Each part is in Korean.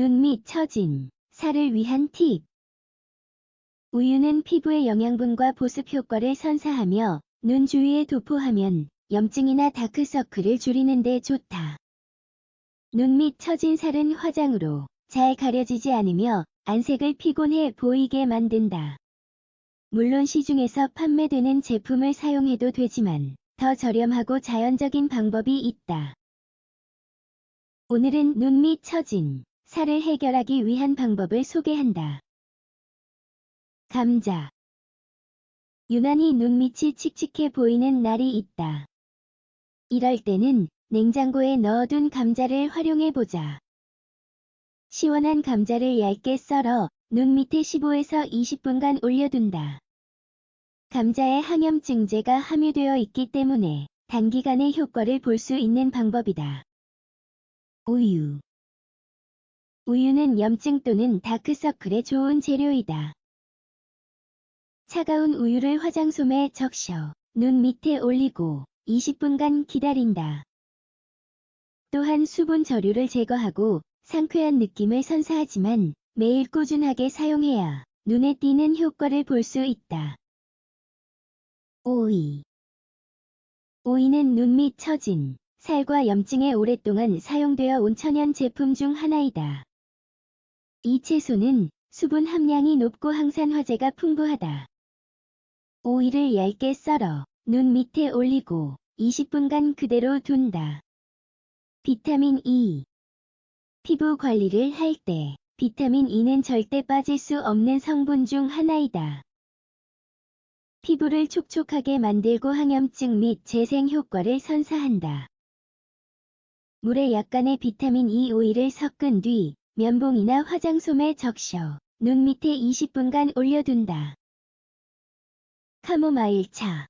눈 밑 처진, 살을 위한 팁. 우유는 피부의 영양분과 보습 효과를 선사하며 눈 주위에 도포하면 염증이나 다크서클을 줄이는 데 좋다. 눈 밑 처진 살은 화장으로 잘 가려지지 않으며 안색을 피곤해 보이게 만든다. 물론 시중에서 판매되는 제품을 사용해도 되지만 더 저렴하고 자연적인 방법이 있다. 오늘은 눈 밑 처진 살을 해결하기 위한 방법을 소개한다. 감자 유난히 눈밑이 칙칙해 보이는 날이 있다. 이럴 때는 냉장고에 넣어둔 감자를 활용해보자. 시원한 감자를 얇게 썰어 눈 밑에 15에서 20분간 올려둔다. 감자에 항염증제가 함유되어 있기 때문에 단기간에 효과를 볼 수 있는 방법이다. 우유 우유는 염증 또는 다크서클에 좋은 재료이다. 차가운 우유를 화장솜에 적셔 눈 밑에 올리고 20분간 기다린다. 또한 수분 저류를 제거하고 상쾌한 느낌을 선사하지만 매일 꾸준하게 사용해야 눈에 띄는 효과를 볼 수 있다. 오이 오이는 눈 밑 처진 살과 염증에 오랫동안 사용되어 온 천연 제품 중 하나이다. 이 채소는 수분 함량이 높고 항산화제가 풍부하다. 오이를 얇게 썰어 눈 밑에 올리고 20분간 그대로 둔다. 비타민 E 피부 관리를 할 때 비타민 E는 절대 빠질 수 없는 성분 중 하나이다. 피부를 촉촉하게 만들고 항염증 및 재생 효과를 선사한다. 물에 약간의 비타민 E 오일을 섞은 뒤 면봉이나 화장솜에 적셔 눈 밑에 20분간 올려둔다. 카모마일 차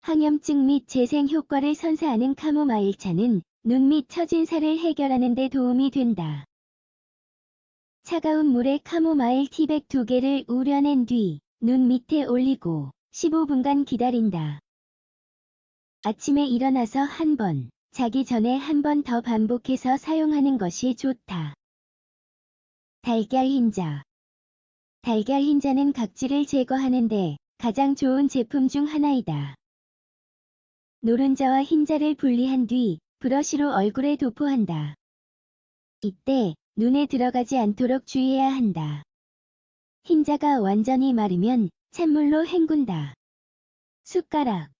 항염증 및 재생 효과를 선사하는 카모마일 차는 눈밑 처진 살을 해결하는 데 도움이 된다. 차가운 물에 카모마일 티백 2개를 우려낸 뒤 눈 밑에 올리고 15분간 기다린다. 아침에 일어나서 한 번, 자기 전에 한 번 더 반복해서 사용하는 것이 좋다. 달걀 흰자 달걀 흰자는 각질을 제거하는데 가장 좋은 제품 중 하나이다. 노른자와 흰자를 분리한 뒤 브러쉬로 얼굴에 도포한다. 이때 눈에 들어가지 않도록 주의해야 한다. 흰자가 완전히 마르면 찬물로 헹군다. 숟가락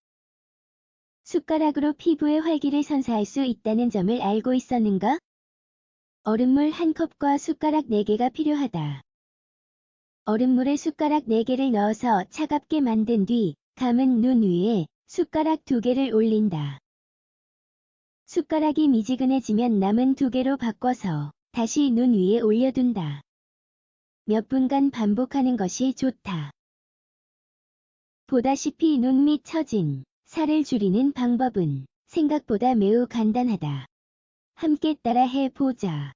숟가락으로 피부에 활기를 선사할 수 있다는 점을 알고 있었는가? 얼음물 한 컵과 숟가락 4개가 필요하다. 얼음물에 숟가락 4개를 넣어서 차갑게 만든 뒤 감은 눈 위에 숟가락 2개를 올린다. 숟가락이 미지근해지면 남은 2개로 바꿔서 다시 눈 위에 올려둔다. 몇 분간 반복하는 것이 좋다. 보다시피 눈 밑 처진 살을 줄이는 방법은 생각보다 매우 간단하다. 함께 따라 해보자.